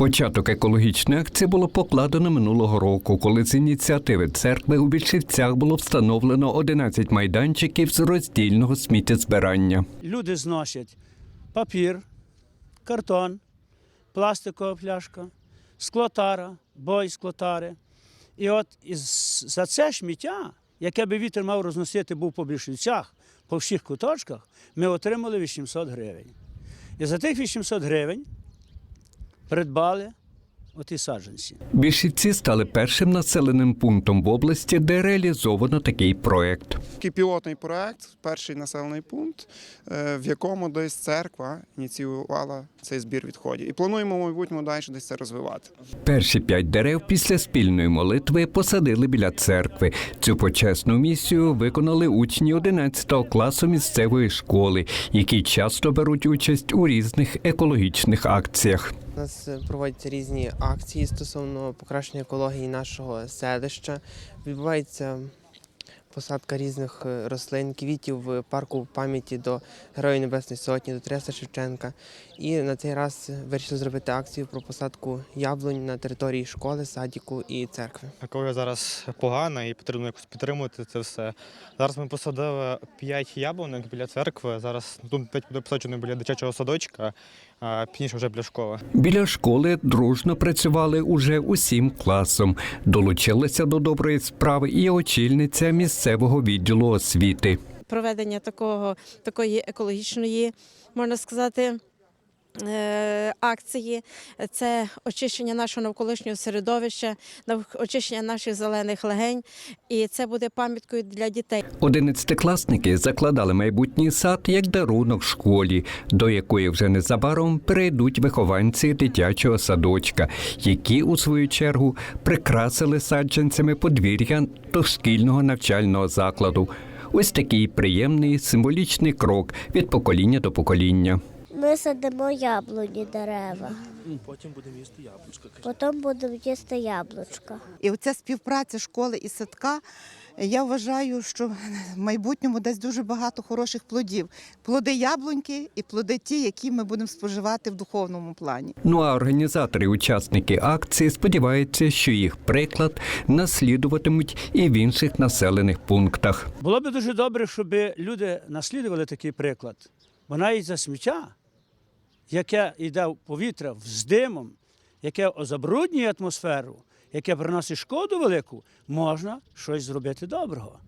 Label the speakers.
Speaker 1: Початок екологічної акції було покладено минулого року, коли з ініціативи церкви у Більшівцях було встановлено 11 майданчиків з роздільного сміттєзбирання.
Speaker 2: Люди зносять папір, картон, пластикова пляшка, склотара, бой склотари. І от за це сміття, яке би вітер мав розносити був по більшівцях, по всіх куточках, ми отримали 800 гривень. І за тих 800 гривень придбали оті саджанці.
Speaker 1: Більшівці стали першим населеним пунктом в області, де реалізовано такий проект.
Speaker 3: Такий пілотний проект, перший населений пункт, е, в якому десь церква ініціювала цей збір відходів. І плануємо в майбутньому далі десь це розвивати.
Speaker 1: Перші п'ять дерев після спільної молитви посадили біля церкви. Цю почесну місію виконали учні 11 класу місцевої школи, які часто беруть участь у різних екологічних акціях.
Speaker 4: Нас е, проводяться різні акції стосовно покращення екології нашого селища. Відбувається посадка різних е, рослин, квітів в парку пам'яті до Героїв Небесної Сотні, до Тараса Шевченка. І на цей раз вирішили зробити акцію про посадку яблунь на території школи, садіку і церкви.
Speaker 5: Екологія зараз погана і потрібно якось підтримувати це все. Зараз ми посадили 5 яблунок біля церкви. Зараз тут 5 буде посаджено біля дитячого садочка, а пізніше вже біля школи.
Speaker 1: Біля школи дружно працювали уже усім класом. Долучилася до доброї справи і очільниця місцевого відділу освіти.
Speaker 6: проведення такого, такої екологічної, можна сказати, акції. Це очищення нашого навколишнього середовища, очищення наших зелених легень. І це буде пам'яткою для дітей.
Speaker 1: Одинадцятикласники закладали майбутній сад як дарунок школі, до якої вже незабаром перейдуть вихованці дитячого садочка, які у свою чергу прикрасили саджанцями подвір'я дошкільного навчального закладу. Ось такий приємний символічний крок від покоління до покоління.
Speaker 7: Ми садимо яблуні дерева. Потім будемо їсти яблучка. Потім будемо їсти яблучка.
Speaker 8: І оця співпраця школи і садка, я вважаю, що в майбутньому дасть дуже багато хороших плодів. Плоди яблуньки і плоди ті, які ми будемо споживати в духовному плані.
Speaker 1: Ну а організатори, учасники акції сподіваються, що їх приклад наслідуватимуть і в інших населених пунктах.
Speaker 2: Було б дуже добре, щоб люди наслідували такий приклад. Бо навіть за сміття, яке йде в повітря з димом, яке забруднює атмосферу, яке приносить шкоду велику, можна щось зробити доброго.